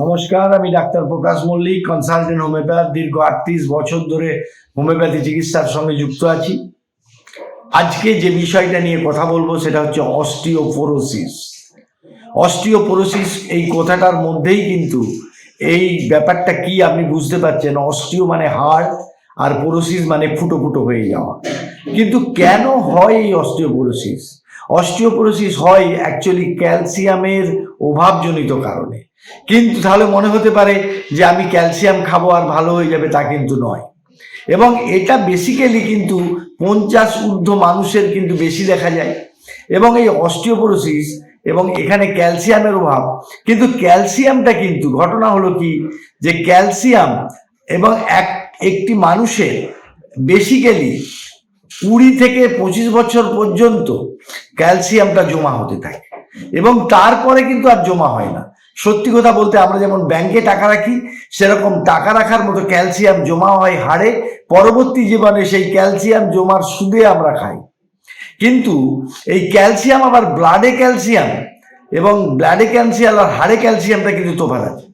নমস্কার, আমি doctor Prakash Mallick consultant homeopath দীর্ঘ আটত্রিশ বছর ধরে হোমিওপ্যাথি চিকিৎসার সঙ্গে যুক্ত আছি। আজকে যে বিষয়টা নিয়ে কথা বলব সেটা হচ্ছে অস্টিওপোরোসিস। অস্টিওপোরোসিস এই কথাটার মধ্যেই কিন্তু এই ব্যাপারটা কি আপনি বুঝতে পারছেন? অস্টিও মানে হাড় আর পোরোসিস মানে ফুটো ফুটো হয়ে যাওয়া। কিন্তু কেন হয় এই অস্টিওপোরোসিস? অস্টিওপোরোসিস হয় অ্যাকচুয়ালি ক্যালসিয়ামের অভাবজনিত কারণে। কিন্তু তাহলে মনে হতে পারে যে আমি ক্যালসিয়াম খাব আর ভালো হয়ে যাবে, তা কিন্তু নয়। এবং এটা বেসিক্যালি কিন্তু পঞ্চাশ ঊর্ধ্ব মানুষের কিন্তু বেশি দেখা যায়। এবং এই অস্টিওপোরোসিস এবং এখানে ক্যালসিয়ামের অভাব, কিন্তু ক্যালসিয়ামটা কিন্তু, ঘটনা হলো কি? যে ক্যালসিয়াম এবং এক, একটি মানুষের বেসিক্যালি কুড়ি থেকে পঁচিশ বছর পর্যন্ত ক্যালসিয়ামটা জমা হতে থাকে। এবং তারপরে কিন্তু আর জমা হয় না। সত্যি কথা বলতে আমরা যেমন ব্যাংকে টাকা রাখি, সেরকম টাকা রাখার মতো ক্যালসিয়াম জমা হয় হাড়ে, পরবর্তী জীবনে সেই ক্যালসিয়াম জমার সুদে আমরা খাই। কিন্তু এই ক্যালসিয়াম আবার ব্লাডে ক্যালসিয়াম এবং ব্লাডে ক্যালসিয়াম আর হাড়ে ক্যালসিয়ামটা কিন্তু তোফাত আছে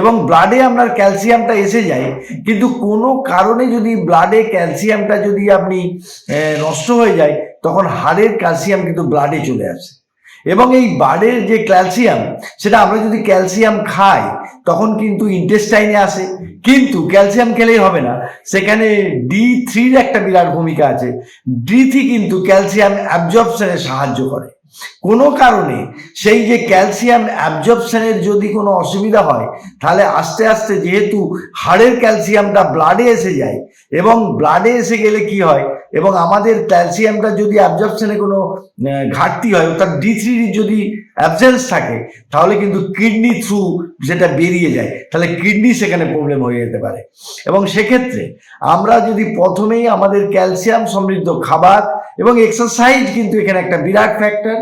এবং ব্লাডে আপনার ক্যালসিয়ামটা এসে যায়, কিন্তু কোনো কারণে যদি ব্লাডে ক্যালসিয়ামটা যদি আপনি নষ্ট হয়ে যায়, তখন হাড়ের ক্যালসিয়াম কিন্তু ব্লাডে চলে আসে। এবং এই বার্ডের যে ক্যালসিয়াম, সেটা আমরা যদি ক্যালসিয়াম খাই, তখন কিন্তু ইন্টেস্টাইনে আসে। কিন্তু ক্যালসিয়াম খেলেই হবে না। সেখানে ডি থ্রির একটা বিরাট ভূমিকা আছে। ডি থ্রি কিন্তু ক্যালসিয়াম অ্যাবজর্পশনে সাহায্য করে। কোনো কারণে সেই যে ক্যালসিয়াম অ্যাবজর্পশনের যদি কোনো অসুবিধা হয়, তাহলে আস্তে আস্তে যেহেতু হাড়ের ক্যালসিয়ামটা ব্লাডে এসে যায়, এবং ব্লাডে এসে গেলে কি হয়? এবং আমাদের ক্যালসিয়ামটা যদি অ্যাবজর্পশনে কোনো ঘাটতি হয়, অর্থাৎ ডি থ্রির যদি অ্যাবসেন্স থাকে, তাহলে কিন্তু কিডনি থ্রু সেটা বেরিয়ে যায়, তাহলে কিডনি সেখানে প্রবলেম হয়ে যেতে পারে। এবং সেক্ষেত্রে আমরা যদি প্রথমেই আমাদের ক্যালসিয়াম সমৃদ্ধ খাবার এবং এক্সারসাইজ কিন্তু এখানে একটা বিরাট ফ্যাক্টর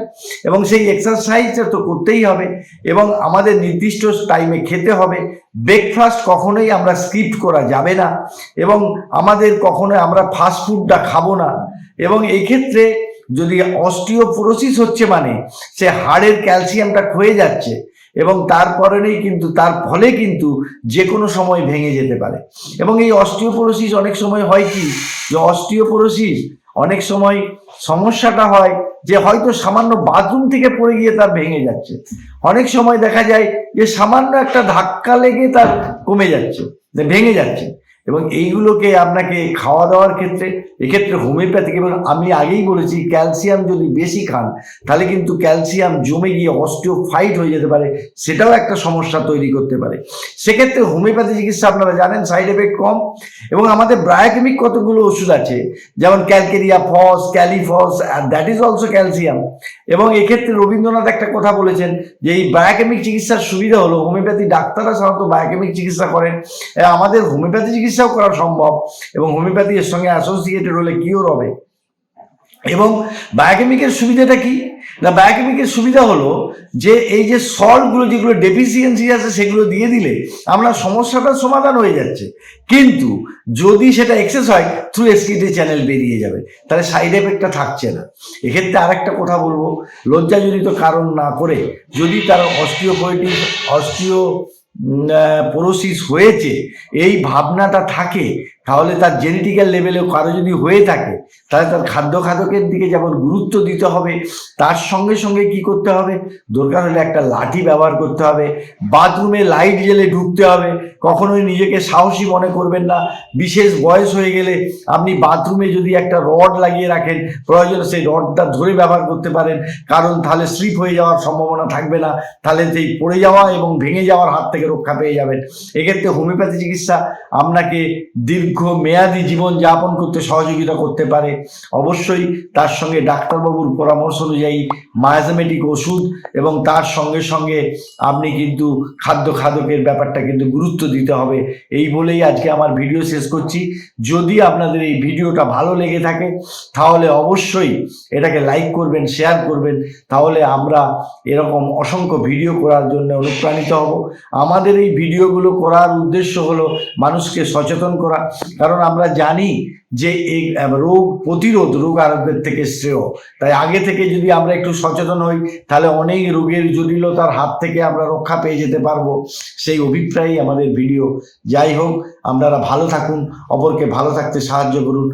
এবং সেই এক্সারসাইজটা তো করতেই হবে, এবং আমাদের নির্দিষ্ট টাইমে খেতে হবে ব্রেকফাস্ট কখনোই আমরা স্কিপ করা যাবে না এবং আমাদের কখনোই আমরা ফাস্ট ফুডটা খাব না। এবং এই ক্ষেত্রে যদি অস্টিওপোরোসিস হচ্ছে মানে সে হাড়ের ক্যালসিয়ামটা ক্ষয়ে যাচ্ছে এবং তারপরেই কিন্তু, তার ফলে কিন্তু যে কোনো সময় ভেঙে যেতে পারে। এবং এই অস্টিওপোরোসিস অনেক সময় হয় কি? যে অস্টিওপোরোসিস অনেক সময় সমস্যাটা হয় যে হয়তো সামান্য বাথরুম থেকে পড়ে গিয়ে তার ভেঙে যাচ্ছে। অনেক সময় দেখা যায় যে সামান্য একটা ধাক্কা লেগে তার কমে যাচ্ছে ভেঙে যাচ্ছে। এবং এইগুলোকে আপনাকে খাওয়া দাওয়ার ক্ষেত্রে, এক্ষেত্রে হোমিওপ্যাথিক, এবং আমি আগেই বলেছি ক্যালসিয়াম যদি বেশি খান, তাহলে কিন্তু ক্যালসিয়াম জমে গিয়ে অস্টিওফাইট হয়ে যেতে পারে, সেটাও একটা সমস্যা তৈরি করতে পারে। সেক্ষেত্রে হোমিওপ্যাথি চিকিৎসা আপনারা জানেন সাইড এফেক্ট কম, এবং আমাদের ব্রায়োকেমিক কতগুলো ওষুধ আছে? যেমন calcarea phos kali phos that is also calcium এবং এক্ষেত্রে রবীন্দ্রনাথ একটা কথা বলেছেন যে এই বায়োকেমিক চিকিৎসার সুবিধা হলো, হোমিওপ্যাথি ডাক্তাররা সাধারণত বায়োকেমিক চিকিৎসা করেন। আমাদের হোমিওপ্যাথি চিকিৎসাও করা সম্ভব এবং হোমিওপ্যাথি এর সঙ্গে অ্যাসোসিয়েটেড হলে কিওর হবে। এবং বায়োকেমিকের সুবিধাটা কি? না বায়োকেমিকের সুবিধা হলো যে এই যে সল্টগুলো যেগুলো ডেফিসিয়েন্সি আছে সেগুলো দিয়ে দিলে আমরা সমস্যাটার সমাধান হয়ে যাচ্ছে। কিন্তু যদি সেটা এক্সেস হয় থ্রু এসকিটি চ্যানেল বেরিয়ে যাবে। তাহলে সাইড এফেক্টটা থাকছে না। এক্ষেত্রে আরেকটা কথা বলব। লজ্জাজনিত কারণ না করে যদি তার অস্টিওপোইটিস অস্টিও পোরোসিস হয়েছে এই ভাবনাটা থাকে তাহলে তার জেনেটিক্যাল লেভেলেও কারও যদি হয়ে থাকে, তাহলে তার খাদ্য খাদকের দিকে যেমন গুরুত্ব দিতে হবে, তার সঙ্গে সঙ্গে কি করতে হবে? দরকার হলে একটা লাঠি ব্যবহার করতে হবে, বাথরুমে লাইট জ্বেলে ঢুকতে হবে, কখনোই নিজেকে সাহসী মনে করবেন না, বিশেষ বয়স হয়ে গেলে আপনি বাথরুমে যদি একটা রড লাগিয়ে রাখেন, প্রয়োজনে সেই রডটা ধরে ব্যবহার করতে পারেন, কারণ তাহলে স্লিপ হয়ে যাওয়ার সম্ভাবনা থাকবে না, তাহলে সেই পড়ে যাওয়া এবং ভেঙে যাওয়ার হাত থেকে রক্ষা পেয়ে যাবেন। এক্ষেত্রে হোমিওপ্যাথি চিকিৎসা আপনাকে দীর্ঘ মেয়াদি জীবন যাপন করতে সহযোগিতা করতে পারে। অবশ্যই তার সঙ্গে ডাক্তারবাবুর পরামর্শ অনুযায়ী মায়াজমেটিক ওষুধ এবং তার সঙ্গে সঙ্গে আপনি কিন্তু খাদ্য খাদকের ব্যাপারটা কিন্তু গুরুত্ব দিতে হবে। এই বলেই আজকে আমার ভিডিও শেষ করছি। যদি আপনাদের এই ভিডিওটা ভালো লেগে থাকে, তাহলে অবশ্যই এটাকে লাইক করবেন, শেয়ার করবেন। তাহলে আমরা এরকম অসংখ্য ভিডিও করার জন্য অনুপ্রাণিত হব। আমাদের এই ভিডিওগুলো করার উদ্দেশ্য হলো মানুষকে সচেতন করা। কারণ আমরা জানি যে এই রোগ প্রতিরোধ, রোগ আরোগ্যের থেকে শ্রেয়। তাই আগে থেকে যদি আমরা একটু সচেতন হই, তাহলে অনেক রোগের জটিলতার হাত থেকে আমরা রক্ষা পেয়ে যেতে পারব। সেই অভিপ্রায়ই আমাদের ভিডিও। যাই হোক, আপনারা ভালো থাকুন, অপরকে ভালো থাকতে সাহায্য করুন।